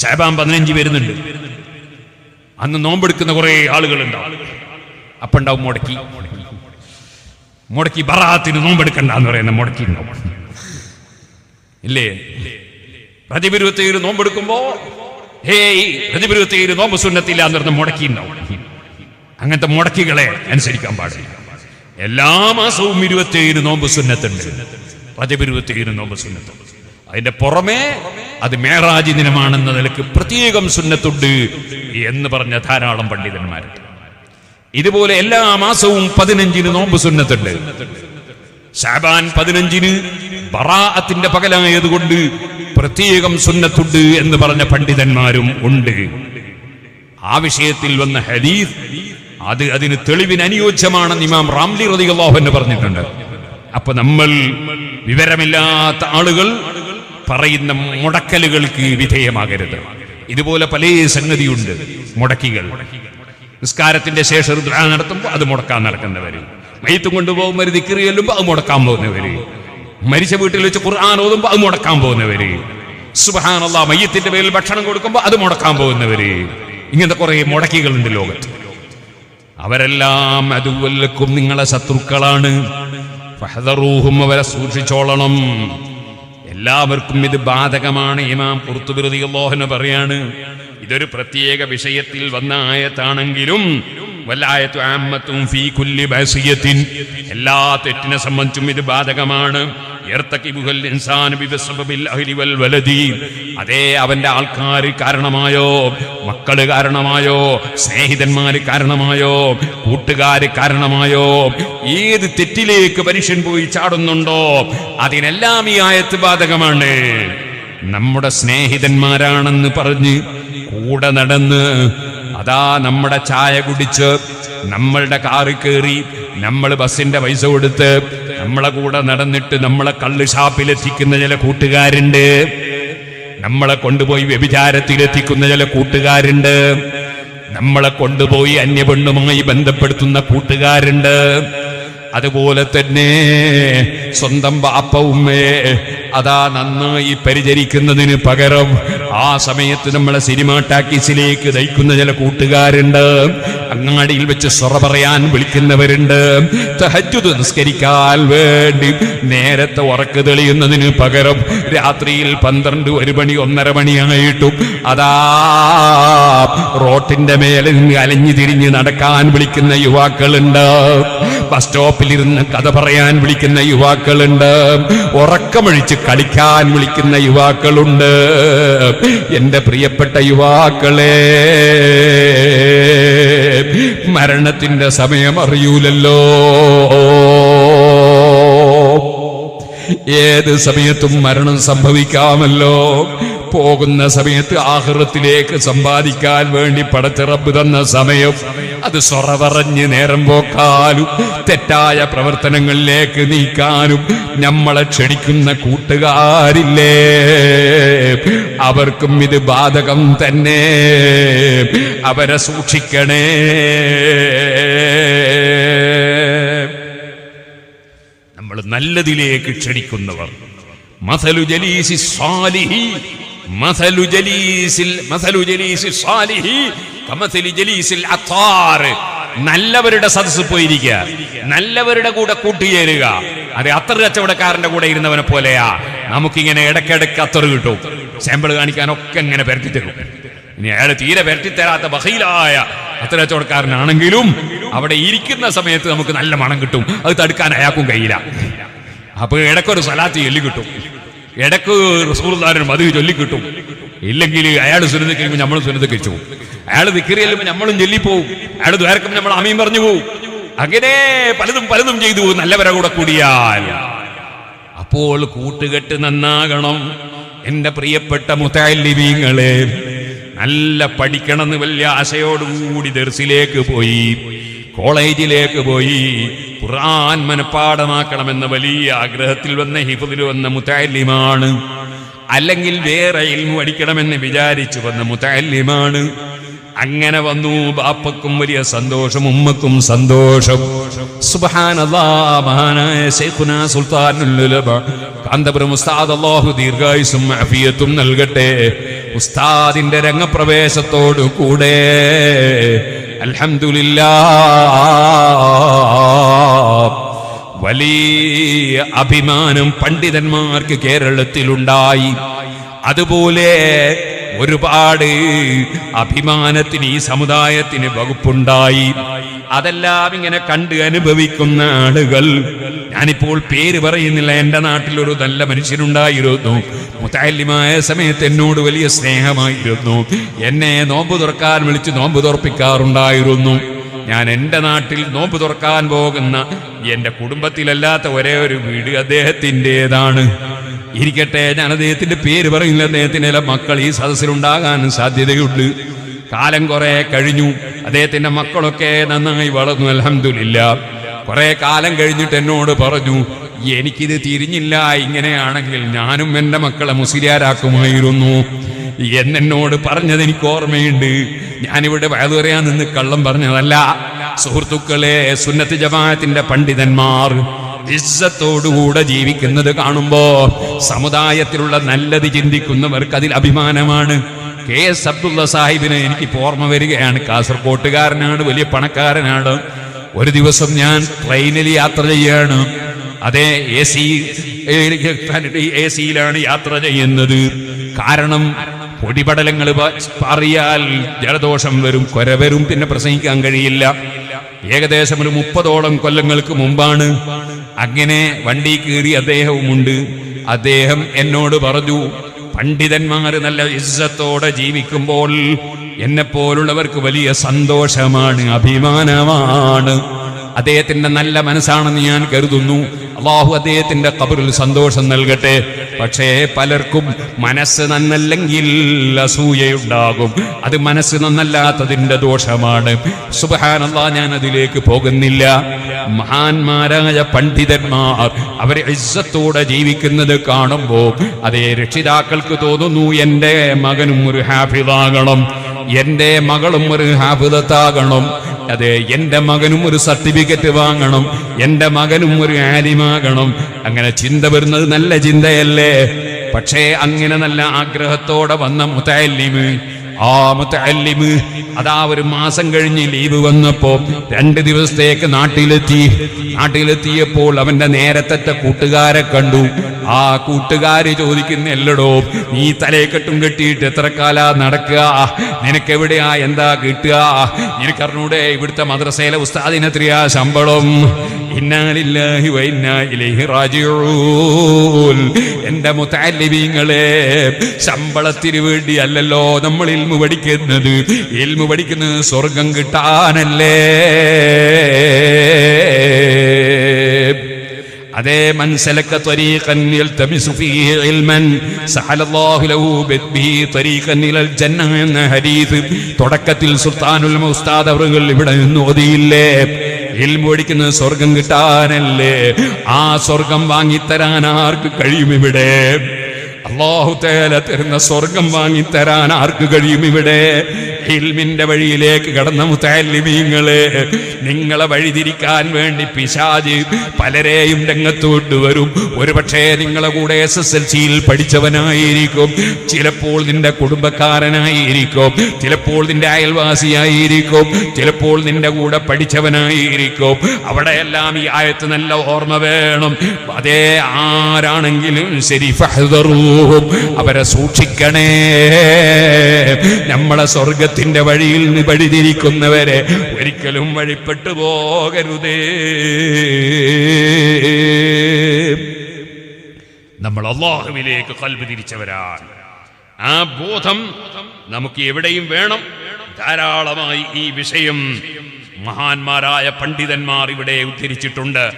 ശാബാൻ പതിനഞ്ച് വരുന്നുണ്ട്. അന്ന് നോമ്പെടുക്കുന്ന കുറെ ആളുകളുണ്ടാവും അപ്പുണ്ടാവും മുടക്കി. മുടക്കി ബറാത്തിന് നോമ്പെടുക്കണ്ട എന്ന് പറയുന്ന മുടക്കി ഇല്ലേ? പ്രതിപിരുവത്തേര് നോമ്പെടുക്കുമ്പോ ഹേയ് പ്രതിപിരുവത്തേര് നോമ്പ് സുന്നത്തില്ല എന്ന് പറഞ്ഞ മുടക്കി ഉണ്ടാവും അങ്ങനത്തെ മുടക്കികളെ അനുസരിക്കാൻ പാടില്ല. എല്ലാ മാസവും ഇരുപത്തേഴ് നോമ്പ് സുന്നത്തുണ്ട്. പ്രതിപിരുവത്തേര് നോമ്പ് സുന്നത്ത്. അതിന്റെ പുറമേ അത് മേറാജി ദിനമാണെന്ന നിലയ്ക്ക് പ്രത്യേകം സുന്നത്തുണ്ട് എന്ന് പറഞ്ഞ ധാരാളം പണ്ഡിതന്മാരുണ്ട് ഇതുപോലെ എല്ലാ മാസവും പതിനഞ്ചിന് നോമ്പ് സുന്നത്തുണ്ട്. ഷാബാൻ പതിനഞ്ചിന് ബറാഅത്തിന്റെ പകലായതുകൊണ്ട് പ്രത്യേകം സുന്നത്തുണ്ട് എന്ന് പറഞ്ഞ പണ്ഡിതന്മാരും ഉണ്ട്. ആ വിഷയത്തിൽ വന്ന ഹദീസ് അത് അതിന് തെളിവിന് അനുയോജ്യമാണെന്ന് ഇമാം റാംലി എന്ന് പറഞ്ഞിട്ടുണ്ട്. അപ്പൊ നമ്മൾ വിവരമില്ലാത്ത ആളുകൾ പറയുന്ന മുടക്കലുകൾക്ക് വിധേയമാകരുത്. ഇതുപോലെ പല സംഗതിയുണ്ട് മുടക്കികൾ. നിസ്കാരത്തിന്റെ ശേഷം റുദ്രാ നടത്തുമ്പോൾ അത് മുടക്കാൻ നടക്കുന്നവര്. മയത്തും കൊണ്ടുപോകുമ്പോൾ ദിക്കറി ചെല്ലുമ്പോൾ അത് മുടക്കാൻ പോകുന്നവര്. മരിച്ച വീട്ടിൽ വെച്ച് ഖുർആൻ ഓതുമ്പോൾ അത് മുടക്കാൻ പോകുന്നവര്. സുബഹാനല്ല മയ്യത്തിന്റെ പേരിൽ ഭക്ഷണം കൊടുക്കുമ്പോൾ അത് മുടക്കാൻ പോകുന്നവര്. ഇങ്ങനത്തെ കുറെ മുടക്കികളുണ്ട് ലോകത്ത്. അവരെല്ലാം അതുവല്ലക്കും നിങ്ങളെ ശത്രുക്കളാണ്. അവരെ സൂക്ഷിച്ചോളണം. എല്ലാവർക്കും ഇത് ബാധകമാണ്. ഇമാം പുറത്തുവിരുതി അള്ളാഹുന പറയാണ് ഇതൊരു പ്രത്യേക വിഷയത്തിൽ വന്ന ആയത്താണെങ്കിലും വല്ലായത്തു ഫീ കുല്ലി എല്ലാ തെറ്റിനെ സംബന്ധിച്ചും ഇത് ബാധകമാണ്. അതേ അവന്റെ ആൾക്കാർ കാരണമായോ? മക്കൾ കാരണമായോ? സ്നേഹിതന്മാര് കാരണമായോ? കൂട്ടുകാര് കാരണമായോ? ഏത് തെറ്റിലേക്ക് മനുഷ്യൻ പോയി ചാടുന്നുണ്ടോ? അതിനെല്ലാം ഈ ആയത്ത് ബാധകമാണ്. നമ്മുടെ സ്നേഹിതന്മാരാണെന്ന് പറഞ്ഞ് കൂടെ നടന്ന് അതാ നമ്മുടെ ചായ കുടിച്ച് നമ്മളുടെ കാറ് കയറി നമ്മൾ ബസ്സിന്റെ പൈസ കൊടുത്ത് നമ്മളെ കൂടെ നടന്നിട്ട് നമ്മളെ കള്ള് ഷാപ്പിലെത്തിക്കുന്ന ചില കൂട്ടുകാരുണ്ട്. നമ്മളെ കൊണ്ടുപോയി വ്യഭിചാരത്തിലെത്തിക്കുന്ന ചില കൂട്ടുകാരുണ്ട്. നമ്മളെ കൊണ്ടുപോയി അന്യപെണ്ണുമായി ബന്ധപ്പെടുത്തുന്ന കൂട്ടുകാരുണ്ട്. അതുപോലെ തന്നെ സ്വന്തം ബാപ്പ ഉമ്മയെ അതാ നന്നായി പരിചരിക്കുന്നതിന് പകരം ആ സമയത്ത് നമ്മളെ സിനിമ ടാക്കീസിലേക്ക് നയിക്കുന്ന ചില കൂട്ടുകാരുണ്ട്. അങ്ങാടിയിൽ വെച്ച് സൊറ പറയാൻ വിളിക്കുന്നവരുണ്ട്. തഹജ്ജുദ് നിസ്കരിക്കാൻ വേണ്ടി നേരത്തെ ഉറക്ക് തെളിയുന്നതിന് പകരം രാത്രിയിൽ പന്ത്രണ്ട് ഒരു മണി ഒന്നര മണിയായിട്ടും അതാ റോട്ടിന്റെ മേലെ അലഞ്ഞു തിരിഞ്ഞ് നടക്കാൻ വിളിക്കുന്ന യുവാക്കളുണ്ട്. ബസ് സ്റ്റോപ്പിലിരുന്ന് കഥ പറയാൻ വിളിക്കുന്ന യുവാക്കളുണ്ട്. ഉറക്കമൊഴിച്ച് കളിക്കാൻ വിളിക്കുന്ന യുവാക്കളുണ്ട്. എന്റെ പ്രിയപ്പെട്ട യുവാക്കളെ മരണത്തിന്റെ സമയം അറിയൂലല്ലോ. ഏത് സമയത്തും മരണം സംഭവിക്കാമല്ലോ. പോകുന്ന സമയത്ത് ആഹൃത്തിലേക്ക് സമ്പാദിക്കാൻ വേണ്ടി പടച്ചിറപ്പ് തന്ന സമയം. അത് സൊറവറഞ്ഞ് നേരം പോക്കാനും തെറ്റായ പ്രവർത്തനങ്ങളിലേക്ക് നീക്കാനും നമ്മളെ ക്ഷണിക്കുന്ന കൂട്ടുകാരില്ലേ? അവർക്കും ഇത് ബാധകം തന്നെ. അവരെ സൂക്ഷിക്കണേ. നമ്മൾ നല്ലതിലേക്ക് ക്ഷണിക്കുന്നവർ. മസലു ജലീസി സ്വാലിഹി. അത്താർ നല്ലവരുടെ സദസ് പോയിരിക്കുക. നല്ലവരുടെ കൂടെ കൂട്ടുചേരുക. അത് അത്തർ കച്ചവടക്കാരന്റെ കൂടെ ഇരുന്നവനെ പോലെയാ. നമുക്കിങ്ങനെ ഇടയ്ക്കിടയ്ക്ക് അത്തർ കിട്ടും. സാമ്പിൾ കാണിക്കാനൊക്കെ ഇങ്ങനെ പെരട്ടി തരും ഇനി അയാൾ തീരെ പരത്തിത്തരാത്ത ബഹയിലായ അത്ര കച്ചവടക്കാരനാണെങ്കിലും അവിടെ ഇരിക്കുന്ന സമയത്ത് നമുക്ക് നല്ല മണം കിട്ടും. അത് തടുക്കാൻ അയാൾക്കും കഴിയില്ല. അപ്പൊ ഇടക്കൊരു സലാത്ത് ചൊല്ലി കിട്ടും. ഇടയ്ക്ക് റസൂർദാരൻ മതി ചൊല്ലിക്കിട്ടും. ഇല്ലെങ്കിൽ അയാൾ സുനിത കഴിയുമ്പോൾ നമ്മളും സുനിത കഴിച്ചു അയാൾ വിക്കറി ചെല്ലുമ്പോൾ നമ്മളും ചൊല്ലിപ്പോവും. അയാൾ ദ്വാരക്കും നമ്മൾ അമീൻ പറഞ്ഞു പോവും. അങ്ങനെ പലതും പലതും ചെയ്തു. നല്ലവരെ കൂടെ കൂടിയാൽ. അപ്പോൾ കൂട്ടുകെട്ട് നന്നാകണം. എന്റെ പ്രിയപ്പെട്ട മുത്താലിബീങ്ങളെ നല്ല പഠിക്കണമെന്ന് വലിയ ആശയോടുകൂടി ദർസിലേക്ക് പോയി. കോളേജിലേക്ക് പോയി ഖുർആൻ മനഃപ്പാടമാക്കണമെന്ന വലിയ ആഗ്രഹത്തിൽ വന്ന ഹിഫുദിൽ വന്ന മുത്താലിമാണ് അല്ലെങ്കിൽ വേറെ ഇൽമു പഠിക്കണമെന്ന് വിചാരിച്ചു വന്ന മുത്താലിമാണ് അങ്ങനെ വന്നു ബാപ്പക്കും വലിയ സന്തോഷം ഉമ്മക്കും സന്തോഷം. സുബാനായ കാന്തപുരം ദീർഘായുസും നൽകട്ടെ. ഉസ്താദിന്റെ രംഗപ്രവേശത്തോടു കൂടെ അൽഹംദുലില്ലാ വലിയ അഭിമാനം പണ്ഡിതന്മാർക്ക് കേരളത്തിലുണ്ടായി. അതുപോലെ ഒരുപാട് അഭിമാനത്തിന് ഈ സമുദായത്തിന് വകുപ്പുണ്ടായി. അതെല്ലാം ഇങ്ങനെ കണ്ട് അനുഭവിക്കുന്ന ആളുകൾ. ഞാനിപ്പോൾ പേര് പറയുന്നില്ല. എന്റെ നാട്ടിലൊരു നല്ല മനുഷ്യനുണ്ടായിരുന്നു മുത്താലിമായ സമയത്ത് എന്നോട് വലിയ സ്നേഹമായിരുന്നു. എന്നെ നോമ്പ് തുറക്കാൻ വിളിച്ച് നോമ്പ് തുറപ്പിക്കാറുണ്ടായിരുന്നു. ഞാൻ എന്റെ നാട്ടിൽ നോമ്പ് തുറക്കാൻ പോകുന്ന എന്റെ കുടുംബത്തിലല്ലാത്ത ഒരേ ഒരു വീട് അദ്ദേഹത്തിന്റെതാണ്. ഇരിക്കട്ടെ ഞാൻ അദ്ദേഹത്തിന്റെ പേര് പറയുന്നില്ല. അദ്ദേഹത്തിന്റെ മക്കൾ ഈ സദസ്സിലുണ്ടാകാൻ സാധ്യതയുണ്ട്. കാലം കുറേ കഴിഞ്ഞു. അദ്ദേഹത്തിന്റെ മക്കളൊക്കെ നന്നായി വളർന്നു അലഹമില്ല കുറെ കാലം കഴിഞ്ഞിട്ട് എന്നോട് പറഞ്ഞു എനിക്കിത് തിരിഞ്ഞില്ല ഇങ്ങനെയാണെങ്കിൽ ഞാനും എന്റെ മക്കളെ മുസ്ലിയാരാക്കുമായിരുന്നു എന്നെന്നോട് പറഞ്ഞത് എനിക്ക് ഓർമ്മയുണ്ട്. ഞാനിവിടെ വയതുവരെയാ നിന്ന് കള്ളം പറഞ്ഞതല്ല. സുഹൃത്തുക്കളെ സുന്നത്ത് ജമാഅത്തിന്റെ പണ്ഡിതന്മാർ ഇസ്സത്തോടുകൂടെ ജീവിക്കുന്നത് കാണുമ്പോ സമുദായത്തിലുള്ള നല്ലത് ചിന്തിക്കുന്നവർക്ക് അതിൽ അഭിമാനമാണ്. കെ എസ് അബ്ദുള്ള സാഹിബിന് എനിക്ക് ഓർമ്മ വരികയാണ്. കാസർകോട്ടുകാരനാണ് വലിയ പണക്കാരനാണ്. ഒരു ദിവസം ഞാൻ ട്രെയിനിൽ യാത്ര ചെയ്യാണ്. അതെ എ സി എ സിയിലാണ് യാത്ര ചെയ്യുന്നത്. കാരണം പൊടിപടലങ്ങൾ അറിയാൽ ജലദോഷം വരും കൊര വരും പിന്നെ പ്രസംഗിക്കാൻ കഴിയില്ല. ഏകദേശം ഒരു മുപ്പതോളം കൊല്ലങ്ങൾക്ക് മുമ്പാണ് അങ്ങനെ വണ്ടി കയറി അദ്ദേഹവുമുണ്ട്. അദ്ദേഹം എന്നോട് പറഞ്ഞു പണ്ഡിതന്മാര് നല്ല ഇസ്സത്തോടെ ജീവിക്കുമ്പോൾ എന്നെപ്പോലുള്ളവർക്ക് വലിയ സന്തോഷമാണ് അഭിമാനമാണ്. അദ്ദേഹത്തിന്റെ നല്ല മനസ്സാണെന്ന് ഞാൻ കരുതുന്നു. അള്ളാഹു അദ്ദേഹത്തിന്റെ കബറിൽ സന്തോഷം നൽകട്ടെ. പക്ഷേ പലർക്കും മനസ്സ് നന്നല്ലെങ്കിൽ അസൂയയുണ്ടാകും. അത് മനസ്സ് നന്നല്ലാത്തതിന്റെ ദോഷമാണ്. സുബഹാനല്ലാ ഞാൻ അതിലേക്ക് പോകുന്നില്ല. മഹാന്മാരായ പണ്ഡിതന്മാർ അവരെ ഇസ്സത്തോടെ ജീവിക്കുന്നത് കാണുമ്പോൾ അതേ രക്ഷിതാക്കൾക്ക് തോന്നുന്നു എന്റെ മകനും ഒരു ഹാഫിദാകണം. എന്റെ മകളും ഒരു ഹാഫിദത്താകണം. അതെ എന്റെ മകനും ഒരു സർട്ടിഫിക്കറ്റ് വാങ്ങണം എന്റെ മകനും ഒരു ആലിമാകണം. അങ്ങനെ ചിന്ത വരുന്നത് നല്ല ചിന്തയല്ലേ? പക്ഷേ അങ്ങനെ നല്ല ആഗ്രഹത്തോടെ വന്ന മുത്തല്ലിമ് ആ അതാ ഒരു മാസം കഴിഞ്ഞ് ലീവ് വന്നപ്പോ രണ്ട് ദിവസത്തേക്ക് നാട്ടിലെത്തി. നാട്ടിലെത്തിയപ്പോൾ അവന്റെ നേരത്തെ കൂട്ടുകാരെ കണ്ടു. ആ കൂട്ടുകാര് ചോദിക്കുന്ന എല്ലടോ നീ തലയെക്കെട്ടും കെട്ടിയിട്ട് എത്ര കാല നടക്കുക? നിനക്കെവിടെയാ? എന്താ കിട്ടുക? നിനക്കറിഞ്ഞൂടെ ഇവിടുത്തെ മദ്രസയിലെ ഉസ്താദിനെത്രയാ ശമ്പളം? എന്റെ മുത്തല്ലിബീങ്ങളെ ശമ്പളത്തിന് വേണ്ടി അല്ലല്ലോ നമ്മൾ ഇൽമു പഠിക്കുന്നത് ഇൽമു പഠിക്കുന്നത് സ്വർഗം കിട്ടാനല്ലേ? അതേ മനസ്സിലക്ക ത്വരീഖൻ തുടക്കത്തിൽ സുൽത്താനുൽ ഉസ്താദ് അവറുകൾ ഇവിടെ നിന്ന് ഓതിയില്ലേ? ഇൽമു സ്വർഗം കിട്ടാനല്ലേ? ആ സ്വർഗം വാങ്ങിത്തരാൻ ആർക്ക് കഴിയും ഇവിടെ? അള്ളാഹു തേല തരുന്ന സ്വർഗം വാങ്ങി തരാൻ ആർക്ക് കഴിയും ഇവിടെ? ഹിൽമിന്റെ വഴിയിലേക്ക് കടന്ന മുത്താലിമീങ്ങളെ നിങ്ങളെ വഴിതിരിക്കാൻ വേണ്ടി പിശാജ് പലരെയും രംഗത്തോട്ട് വരും. ഒരുപക്ഷെ നിങ്ങളെ കൂടെ എസ് എസ് എൽ സിയിൽ പഠിച്ചവനായിരിക്കും. ചിലപ്പോൾ നിന്റെ കുടുംബക്കാരനായിരിക്കും. ചിലപ്പോൾ നിന്റെ അയൽവാസിയായിരിക്കും. ചിലപ്പോൾ നിന്റെ കൂടെ പഠിച്ചവനായിരിക്കും. അവിടെയെല്ലാം ഈ ആയത്ത് നല്ല ഓർമ്മ വേണം. അതേ ആരാണെങ്കിലും ശരി ഫഹ്ദറൂഹും അവരെ സൂക്ഷിക്കണേ. നമ്മളെ സ്വർഗത്തിന്റെ വഴിയിൽ വഴിതിരിക്കുന്നവരെ ഒരിക്കലും വഴിപ്പെട്ടു പോകരുതേ. നമ്മൾ അള്ളാഹുവിലേക്ക് കൽബ് തിരിച്ചവരാണ്. ആ ബോധം നമുക്ക് എവിടെയും വേണം. ധാരാളമായി ഈ വിഷയം മഹാന്മാരായ പണ്ഡിതന്മാർ ഇവിടെ ഉദ്ധരിച്ചിട്ടുണ്ട്.